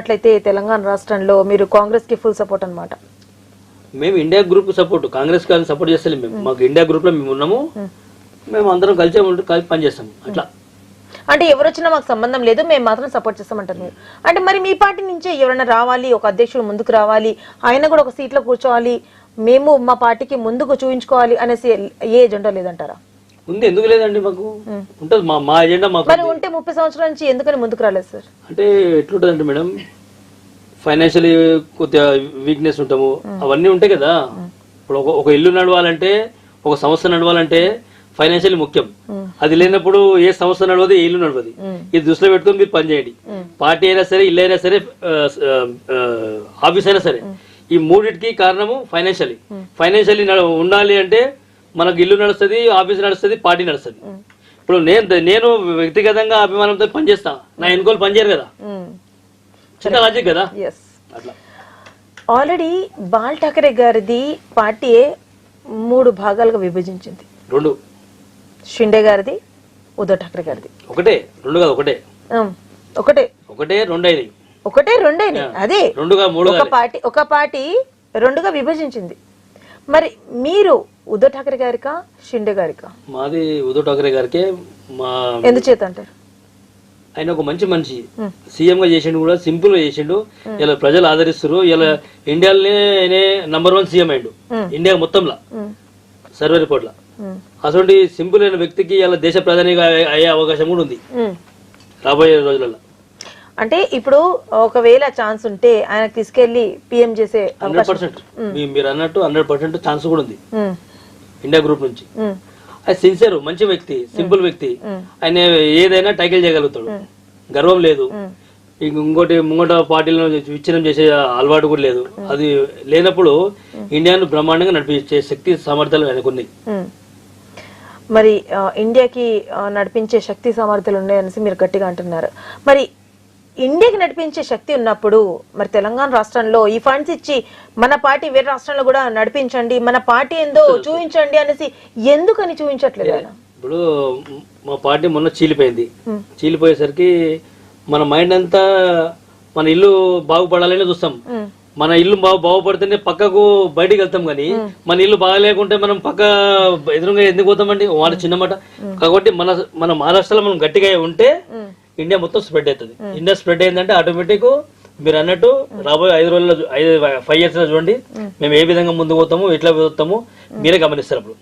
అట్లయితే తెలంగాణ రాష్ట్రంలో మీరు కాంగ్రెస్కి ఫుల్ సపోర్ట్ అన్నమాట. మేము ఇండియా గ్రూప్ సపోర్ట్ కాంగ్రెస్ కాదు సపోర్ట్ చేస్తలేం మేము. మాకు ఇండియా గ్రూప్లో మేము ఉన్నాము. మేము అందరం కలిసే ఉంటూ కలిసి పనిచేస్తాం అట్లా. అంటే ఎవరు వచ్చినా మాకు సంబంధం లేదు మేము మాత్రం సపోర్ట్ చేస్తామంటారు మీరు. అంటే మరి మీ పార్టీ నుంచే ఎవరైనా రావాలి ఒక అధ్యక్షుడు ముందుకు రావాలి ఆయన కూడా ఒక సీట్లో కూర్చోవాలి మేము మా పార్టీకి ముందుకు చూపించుకోవాలి అనేసి ఏ ఎజెండా లేదంటారా? ఉంది ఎందుకు లేదండి మాకు? ఉంటుంది మా మా ఎజెండా మాకు ఉంటే ముప్పై సంవత్సరాల నుంచి ఎందుకని ముందుకు రాలేదు సార్? అంటే ఎట్లుంటుందంటే మేడం? ఫైనాన్షియలీ కొద్దిగా వీక్నెస్ ఉంటాము. అవన్నీ ఉంటాయి కదా. ఇప్పుడు ఒక ఒక ఇల్లు నడవాలంటే ఒక సంస్థ నడవాలంటే ఫైనాన్షియల్ ముఖ్యం. అది లేనప్పుడు ఏ సంస్థ నడవదు ఏ ఇల్లు నడవదు. ఇది దృష్టిలో పెట్టుకొని మీరు పని చేయండి. పార్టీ అయినా సరే ఇల్లు అయినా సరే ఆఫీస్ అయినా సరే. ఈ మూడింటికి కారణము ఫైనాన్షియలీ. ఫైనాన్షియలీ ఉండాలి అంటే మనకు ఇల్లు నడుస్తుంది ఆఫీస్ నడుస్తుంది పార్టీ నడుస్తుంది. ఇప్పుడు నేను నేను వ్యక్తిగతంగా అభిమానంతో పనిచేస్తా. నా ఎన్నికలు పనిచేయరు కదా. చిన్న లాజిక్ కదా. అట్లా. ఆల్రెడీ బాల్ ఠాకరే గారిది పార్టీ మూడు భాగాలుగా విభజించింది. రెండు. షిండే గారిది ఉద్ధవ్ ఠాకరే గారిది. ఒకటే రెండు కాదు ఒకటే. ఒకటే. ఒకటే రెండు అయినాయి. ఒకటే రెండేనే అదే. రెండుగా మూడు ఒక పార్టీ ఒక పార్టీ రెండుగా విభజించింది. మరి మీరు ఉద్ధవ్ ఠాకరే గారికా షిండే గారికా? మాది ఉద్ధవ్ ఠాకరే గారికి మా ఎందుచేత అంటారు ఆయన ఒక మంచి మనిషి. సీఎం గా చేసిండు కూడా సింపుల్గా చేసిండు ఇలా ప్రజలు ఆదరిస్తారు ఇలా ఇండియాలోనే నంబర్ వన్ సీఎం అయిండు ఇండియా మొత్తంలో. సర్వే రిపోర్ట్ లా ఉమ్, అటువంటి సింపుల్ అయిన వ్యక్తికి ఇలా దేశ ప్రధానిగా అయ్యే- అవకాశం కూడా ఉంది. రాబోయే రోజులలో అంటే ఇప్పుడు ఒకవేళ ఛాన్స్ ఉంటే ఆయన తీసుకెళ్ళి పిఎం చేసే హండ్రెడ్ పర్సెంట్. మీరు అన్నట్టు హండ్రెడ్ పర్సెంట్ ఛాన్స్ కూడా ఉంది. ఇండియా గ్రూప్ నుంచి. ఆయన సిన్సియర్ మంచి వ్యక్తి సింపుల్ వ్యక్తి. ఆయన ఏదైనా టైకిల్ చేయగలుగుతాడు. గర్వం లేదు. ఇంక ఇంకోటి ముంగట పార్టీలో విచ్ఛిన్నం చేసే అలవాటు కూడా లేదు. అది లేనప్పుడు ఇండియాను బ్రహ్మాండంగా నడిపించే శక్తి సామర్థ్యాలు ఆయనకు ఉన్నాయి. ఉమ్. మరి ఇండియాకి నడిపించే శక్తి సామర్థ్యాలు ఉన్నాయనేసి మీరు గట్టిగా అంటున్నారు. మరి ఇండియాకి నడిపించే శక్తి ఉన్నప్పుడు మరి తెలంగాణ రాష్ట్రంలో ఈ ఫండ్స్ ఇచ్చి మన పార్టీ వేరే రాష్ట్రంలో కూడా నడిపించండి మన పార్టీ ఏందో చూపించండి అనేసి ఎందుకని చూపించట్లేదు ఇప్పుడు మా పార్టీ మొన్న చీలిపోయింది. చీలిపోయేసరికి మన మైండ్ అంతా మన ఇల్లు బాగుపడాలని చూస్తాం. మన ఇల్లు బాగు బాగుపడితేనే పక్కకు బయటికి వెళ్తాం కానీ మన ఇల్లు బాగాలేకుంటే మనం పక్క ఎదురుగా ఎందుకు పోతామండి? ఓ మాట చిన్న మాట. కాబట్టి మన మన మహారాష్ట్రలో మనం గట్టిగా ఉంటే ఇండియా మొత్తం స్ప్రెడ్ అవుతుంది. ఇండియా స్ప్రెడ్ అయిందంటే ఆటోమేటిక్ మీరు అన్నట్టు రాబోయే ఐదు రోజుల్లో ఐదు ఫైవ్ ఇయర్స్లో చూడండి. మేము. ఏ విధంగా ముందుకు పోతాము ఎట్లా పోతాము మీరే గమనిస్తారు అప్పుడు.